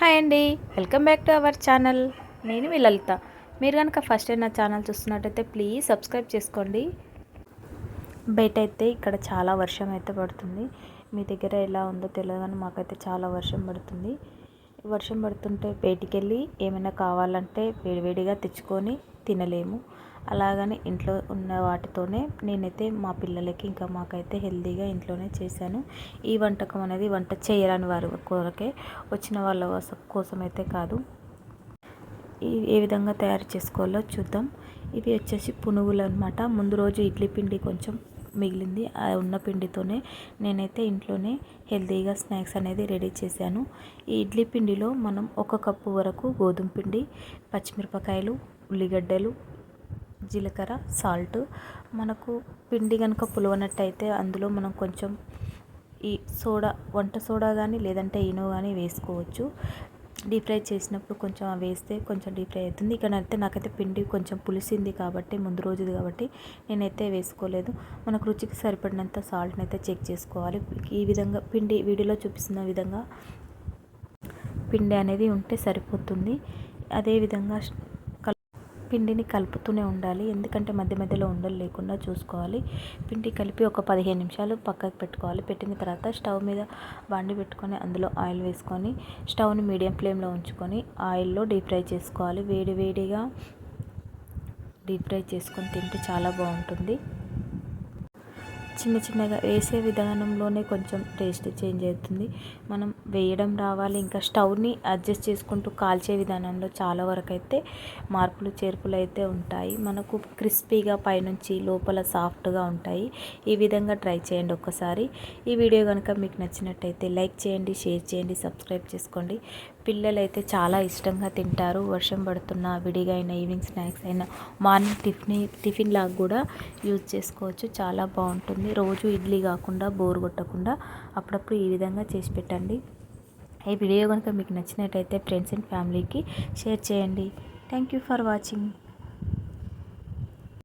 Hi అండి. Welcome back to our channel. నేను మీ లలిత. మీరు కనుక ఫస్ట్ టైం నా ఛానల్ చూస్తున్నట్టయితే ప్లీజ్ సబ్స్క్రైబ్ చేసుకోండి. బయట అయితే ఇక్కడ చాలా వర్షం అయితే పడుతుంది. మీ దగ్గర ఎలా ఉందో తెలియదు కానీ మాకైతే చాలా వర్షం పడుతుంది. వర్షం పడుతుంటే బయటికి వెళ్ళి ఏమైనా కావాలంటే వేడివేడిగా తెచ్చుకొని తినలేము. అలాగని ఇంట్లో ఉన్న వాటితోనే నేనైతే మా పిల్లలకి ఇంకా మాకైతే హెల్తీగా ఇంట్లోనే చేశాను. ఈ వంటకం అనేది వంట చేయరాని వారి కొరకే వచ్చిన వాళ్ళ కోసం అయితే కాదు. ఏ విధంగా తయారు చేసుకోవాలో చూద్దాం. ఇవి వచ్చేసి పునుగులు అనమాట ముందు రోజు ఇడ్లీ పిండి కొంచెం మిగిలింది. ఆ ఉన్న పిండితోనే నేనైతే ఇంట్లోనే హెల్తీగా స్నాక్స్ అనేది రెడీ చేశాను. ఈ ఇడ్లీ పిండిలో మనం ఒక కప్పు వరకు గోధుమ పిండి పచ్చిమిరపకాయలు ఉల్లిగడ్డలు జీలకర్ర సాల్ట్. మనకు పిండి కనుక పులవనట్టయితే అందులో మనం కొంచెం ఈ సోడా వంట సోడా కానీ లేదంటే ఇనో కానీ వేసుకోవచ్చు. డీప్ ఫ్రై చేసినప్పుడు కొంచెం వేస్తే కొంచెం డీప్ ఫ్రై అవుతుంది. ఇక్కడ అయితే నాకైతే పిండి కొంచెం పులిసింది కాబట్టి ముందు రోజుది కాబట్టి నేనైతే వేసుకోలేదు. మనకు రుచికి సరిపడినంత సాల్ట్ని అయితే చెక్ చేసుకోవాలి. ఈ విధంగా పిండి వీడియోలో చూపిస్తున్న విధంగా పిండి అనేది ఉంటే సరిపోతుంది. అదేవిధంగా పిండిని కలుపుతూనే ఉండాలి. ఎందుకంటే మధ్య మధ్యలో ఉండలు లేకుండా చూసుకోవాలి. పిండి కలిపి ఒక పదిహేను నిమిషాలు పక్కకు పెట్టుకోవాలి. పెట్టిన తర్వాత స్టవ్ మీద బండి పెట్టుకొని అందులో ఆయిల్ వేసుకొని స్టవ్ని మీడియం ఫ్లేమ్లో ఉంచుకొని ఆయిల్లో డీప్ ఫ్రై చేసుకోవాలి. వేడి వేడిగా డీప్ ఫ్రై చేసుకొని తింటే చాలా బాగుంటుంది. చిన్న చిన్నగా వేసే విధానంలోనే కొంచెం టేస్ట్ చేంజ్ అవుతుంది. మనం వేయడం రావాలి ఇంకా స్టవ్ని అడ్జస్ట్ చేసుకుంటూ కాల్చే విధానంలో చాలా వరకు అయితే మార్పులు చేర్పులు అయితే ఉంటాయి. మనకు క్రిస్పీగా పైనుంచి లోపల సాఫ్ట్గా ఉంటాయి. ఈ విధంగా ట్రై చేయండి ఒక్కసారి. ఈ వీడియో కనుక మీకు నచ్చినట్టయితే లైక్ చేయండి షేర్ చేయండి సబ్స్క్రైబ్ చేసుకోండి. పిల్లలు అయితే చాలా ఇష్టంగా తింటారు. వర్షం పడుతున్న విడిగా అయినా ఈవినింగ్ స్నాక్స్ అయినా మార్నింగ్ టిఫిన్ టిఫిన్ లాగా కూడా యూజ్ చేసుకోవచ్చు. చాలా బాగుంటుంది. రోజు ఇడ్లీ కాకుండా బోర్ కొట్టకుండా అప్పుడప్పుడు ఈ విధంగా చేసి పెట్టండి. ఈ వీడియో కనుక మీకు నచ్చినట్టయితే ఫ్రెండ్స్ అండ్ ఫ్యామిలీకి షేర్ చేయండి. Thank you for watching.